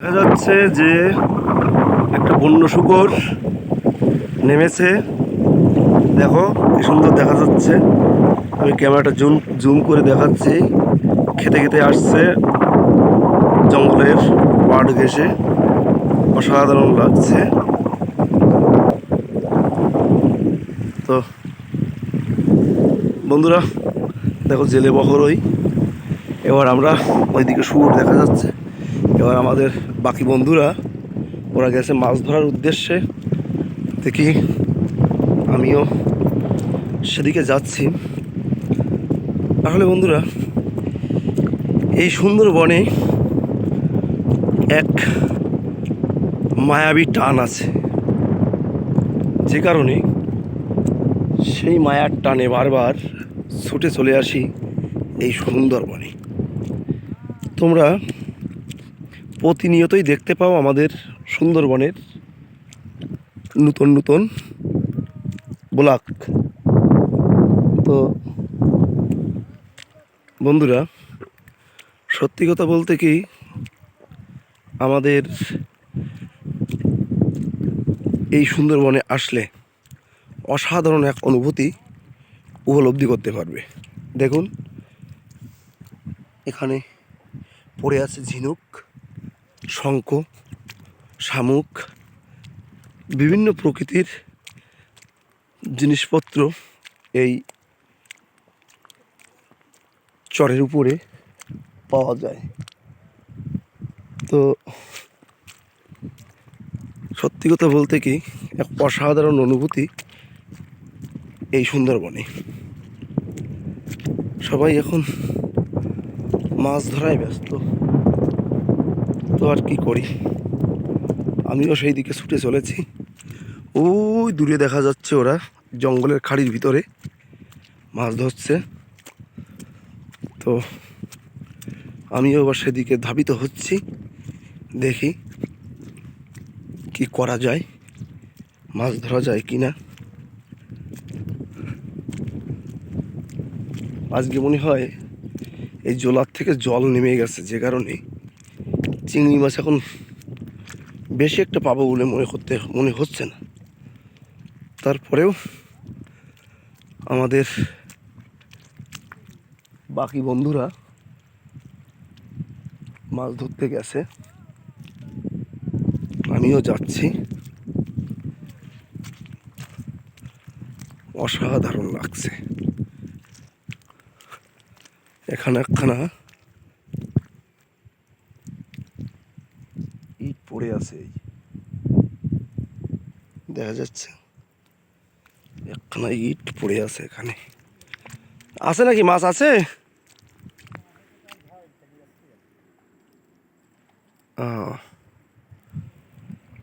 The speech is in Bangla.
দেখা যাচ্ছে যে একটা বন্য শুকর নেমেছে। দেখো, কি সুন্দর দেখা যাচ্ছে। আমি ক্যামেরাটা জুম জুম করে দেখাচ্ছি। খেতে খেতে আসছে জঙ্গলের পাড় ঘেসে অসাধারণ লাগছে। তো, বন্ধুরা, দেখো জেলে বহরই। এবার আমরা ওইদিকে শুয়োর দেখা যাচ্ছে। এবার আমাদের বাকি বন্ধুরা, ওরা গেছে মাছ ধরার উদ্দেশ্যে। দেখি আমিও সেদিকে যাচ্ছি। তাহলে বন্ধুরা, এই সুন্দর বনে এক মায়াবী টান আছে। যে কারণে সেই মায়ার টানে বারবার ছুটে চলে আসি এই সুন্দরবনে। তোমরা প্রতিনিয়তই দেখতে পাও আমাদের সুন্দরবনের নতুন নতুন ব্লক। তো বন্ধুরা, সত্যি কথা বলতে কি, আমাদের এই সুন্দরবনে আসলে অসাধারণ এক অনুভূতি উপলব্ধি করতে পারবে। দেখুন, এখানে পড়ে আছে ঝিনুক। শঙ্খ, শামুক, বিভিন্ন প্রকৃতির জিনিসপত্র এই চরের উপরে পাওয়া যায়। তো সত্যি কথা বলতে কি, এক অসাধারণ অনুভূতি এই সুন্দরবনে। সবাই এখন মাছ ধরায় ব্যস্ত। তো আর কি করি? আমিও সেই দিকে ছুটে চলেছি। ওই দূরে দেখা যাচ্ছে ওরা জঙ্গলের খাড়ির ভিতরে মাছ ধরছে। তো আমিও এবার সেদিকে ধাবিত হচ্ছি। দেখি কি করা যায়, মাছ ধরা যায় কি না। আজকে মনে হয় এই জোলার থেকে জল নেমে গেছে যে কারণে। চিংড়ি মাছ এখন বেশি একটা পাবো বলে মনে করতে, মনে হচ্ছে না। তারপরেও আমাদের বাকি বন্ধুরা মাছ ধরতে গেছে। আমিও যাচ্ছি। অসাধারণ লাগছে। এখানে একখানা ইট পড়ে আছে এই দেখা যাচ্ছে। একখানা ইট পড়ে আছে এখানে। আছে নাকি মাছ? আছে? আহ।